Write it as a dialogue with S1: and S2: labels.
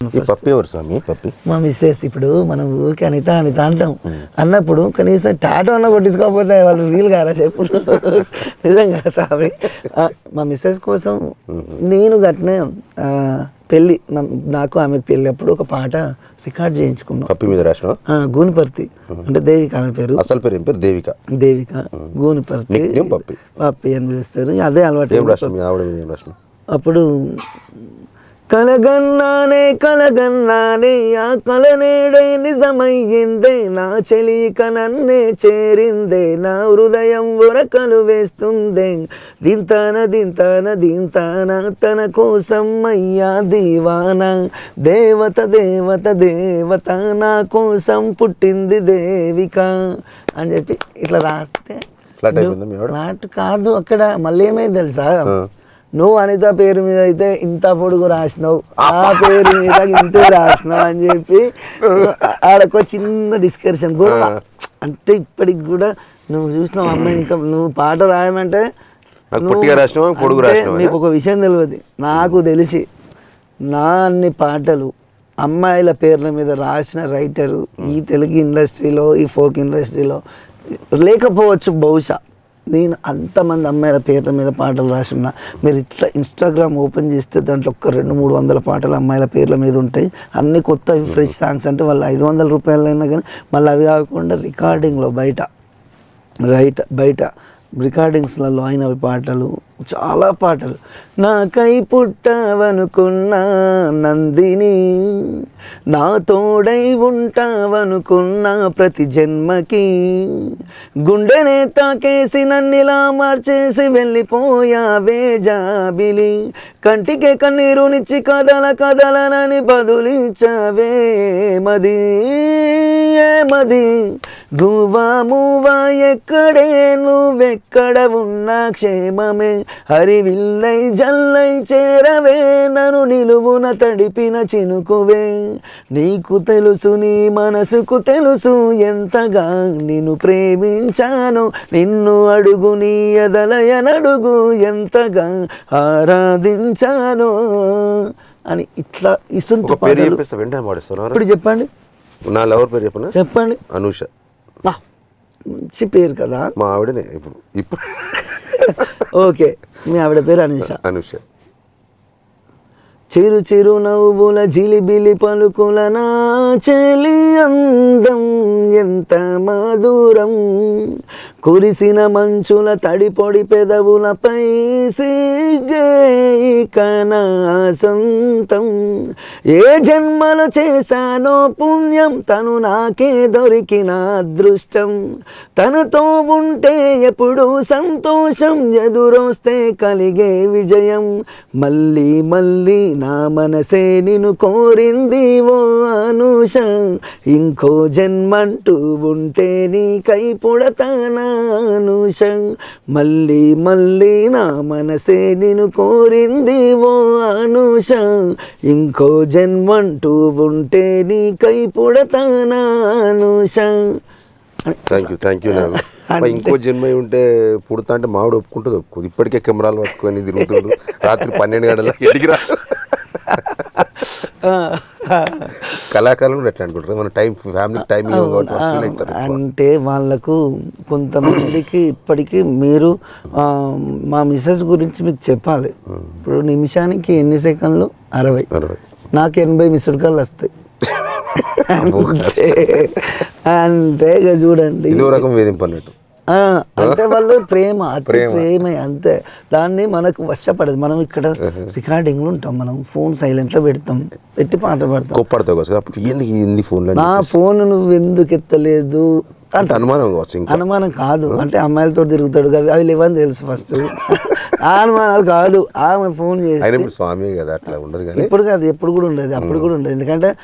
S1: ఈ పప్పి ఎవరు స్వామి? పప్పి?
S2: మా మిస్సెస్ ఇప్పుడు మనం ఊరికి అనిత అనిత అంటాం. అన్నప్పుడు కనీసం టాటో అన్న కొట్టించుకోకపోతే వాళ్ళు వీలు కారా చెప్పు. నిజంగా ఆ, మా మిస్సెస్ కోసం నేను గట్నే పెళ్ళి నాకు ఆమె పెళ్ళి అప్పుడు ఒక పాట రికార్డ్ చేయించుకున్నాం.
S1: పప్పి మీద రాసిన
S2: గూనిపర్తి. అంటే దేవిక ఆమె పేరు.
S1: అసలు పేరు ఏం పేరు? దేవిక.
S2: దేవిక గూనిపర్తి.
S1: పప్పి.
S2: పప్పి అని పిలుస్తారు. అదే అలవాటు
S1: ఏం రాసిన మీ ఆవిడ మీద? ఏం రాసిన
S2: అప్పుడు కలగన్నానే కలగన్నానే ఆ కల నేడే నిజమయ్యిందే నా చెలిక నన్నే చేరిందే నా హృదయం ఉరకలు వేస్తుందే. దింతాన దింతాన దింతాన తన కోసం అయ్యా దీవాన. దేవత దేవత దేవత నా కోసం పుట్టింది దేవిక అని చెప్పి ఇట్లా రాస్తే
S1: ఫ్లాట్
S2: కాదు అక్కడ మళ్ళీ ఏమైంది తెలుసా? నువ్వు అనిత పేరు మీద అయితే ఇంత పొడుగు రాసినావు ఆ పేరు మీద ఇంత రాసినావు అని చెప్పి ఆడొక చిన్న డిస్కషన్ గొడవ అంటే ఇప్పటికి కూడా నువ్వు చూసినావు అమ్మాయి ఇంకా నువ్వు పాట రాయమంటే?
S1: నీకు
S2: ఒక విషయం తెలియదు. నాకు తెలిసి నా అన్ని పాటలు అమ్మాయిల పేర్ల మీద రాసిన రైటరు ఈ తెలుగు ఇండస్ట్రీలో ఈ ఫోక్ ఇండస్ట్రీలో లేకపోవచ్చు బహుశా. నేను అంతమంది అమ్మాయిల పేర్ల మీద పాటలు రాసిన మీరు ఇట్లా ఇన్స్టాగ్రామ్ ఓపెన్ చేస్తే దాంట్లో ఒక రెండు మూడు వందల పాటలు అమ్మాయిల పేర్ల మీద ఉంటాయి. అన్ని కొత్త ఫ్రెష్ సాంగ్స్ అంటే వాళ్ళు ఐదు వందల రూపాయలైనా కానీ మళ్ళీ అవి కాకుండా రికార్డింగ్లో బయట రైట్ బయట. రికార్డింగ్స్లలో అయినవి పాటలు చాలా పాటలు. నాకై పుట్టావనుకున్నా నందిని నా తోడై ఉంటావనుకున్నా ప్రతి జన్మకి. గుండెనే తాకేసి నన్నిలా మార్చేసి వెళ్ళిపోయావే జాబిలి కంటికే కన్నీరునిచ్చి కదల కదలనని బదులిచ్చావే మది ఏమది గువా మూవా ఎక్కడే నువ్వెక్కడ ఉన్నా క్షేమమే. హరివిల్లై జల్లై చేరవే నన్ను నిలువున తడిపిన చినుకువే. నీకు తెలుసు నీ మనసుకు తెలుసు ఎంతగా నిన్ను ప్రేమించాను. నిన్ను అడుగు నీ ఎదలయనడుగు ఎంతగా ఆరాధించాను అని ఇట్లా ఇసుంటి ఇప్పుడు చెప్పండి.
S1: నా లవర్ పేరు చెప్పనా?
S2: చెప్పండి.
S1: అనూష.
S2: మంచి పేరు కదా.
S1: మా ఆవిడనే ఇప్పుడు ఇప్పుడు.
S2: ఓకే మీ ఆవిడ పేరు అనీష.
S1: అనూష.
S2: చిరు చిరు నవ్వుల జిలిబిలి పలుకుల నా చెలి అందం ఎంత మధురం. కురిసిన మంచుల తడి పొడి పెదవులపై సిగ్గే సొంతం ఏ జన్మలు చేశానో పుణ్యం తను నాకే దొరికిన అదృష్టం. తనతో ఉంటే ఎప్పుడు సంతోషం ఎదురొస్తే కలిగే విజయం. మళ్ళీ మళ్ళీ నా మనసే నిన్ను కోరింది ఓ అనూష. ఇంకో జన్మంటూ ఉంటే నీకై పుడతానా? అనూష మళ్ళీ మళ్ళీ నా మనసే నిన్ను కోరింది ఓ అనూష ఇంకో జన్మంటూ ఉంటే నీకై పుడతానా Anusha
S1: thank you thank you ఇంకో జన్మ ఉంటే పుడతా అంటే మావిడ ఒప్పుకుంటుంది? ఒప్పుకోదు ఇప్పటికే కెమెరాలు పట్టుకొని తిరుగుతుండు. రాత్రి పన్నెండు గంటల ఎడికి రా కళాకారులు కూడా ఎట్లా అనుకుంటారు? మన టైం ఫ్యామిలీ టైం.
S2: అంటే వాళ్ళకు కొంతమందికి ఇప్పటికీ మీరు మా మిస్సెస్ గురించి మీకు చెప్పాలి. ఇప్పుడు నిమిషానికి ఎన్ని సెకండ్లు? అరవై.
S1: అరవై.
S2: నాకు ఎనభై మిస్డ్ కాల్ వస్తాయి అంటే ఇక చూడండి.
S1: ఇదో రకం వేధింపు అన్నట్టు.
S2: అంటే వాళ్ళు ప్రేమ
S1: ప్రేమ.
S2: అంతే. దాన్ని మనకు వశపడదు. మనం ఇక్కడ రికార్డింగ్లు ఉంటాం. మనం ఫోన్ సైలెంట్లో పెడతాం. పెట్టి పాట పాడతాం.
S1: కదా ఎన్ని ఫోన్లు
S2: నా ఫోన్ నువ్వు ఎందుకు ఎత్తలేదు?
S1: అంటే అనుమానం కావచ్చు
S2: అనుమానం కాదు. అంటే అమ్మాయిలతో తిరుగుతాడు. అవి అవి లేవని తెలుసు ఫస్ట్. ఆ అనుమానాలు కాదు. ఆమె ఫోన్ చేసి
S1: స్వామి కదా అట్లా ఉండదు
S2: ఇప్పుడు కాదు. ఎప్పుడు కూడా ఉండదు. అప్పుడు కూడా ఉండదు. ఎందుకంటే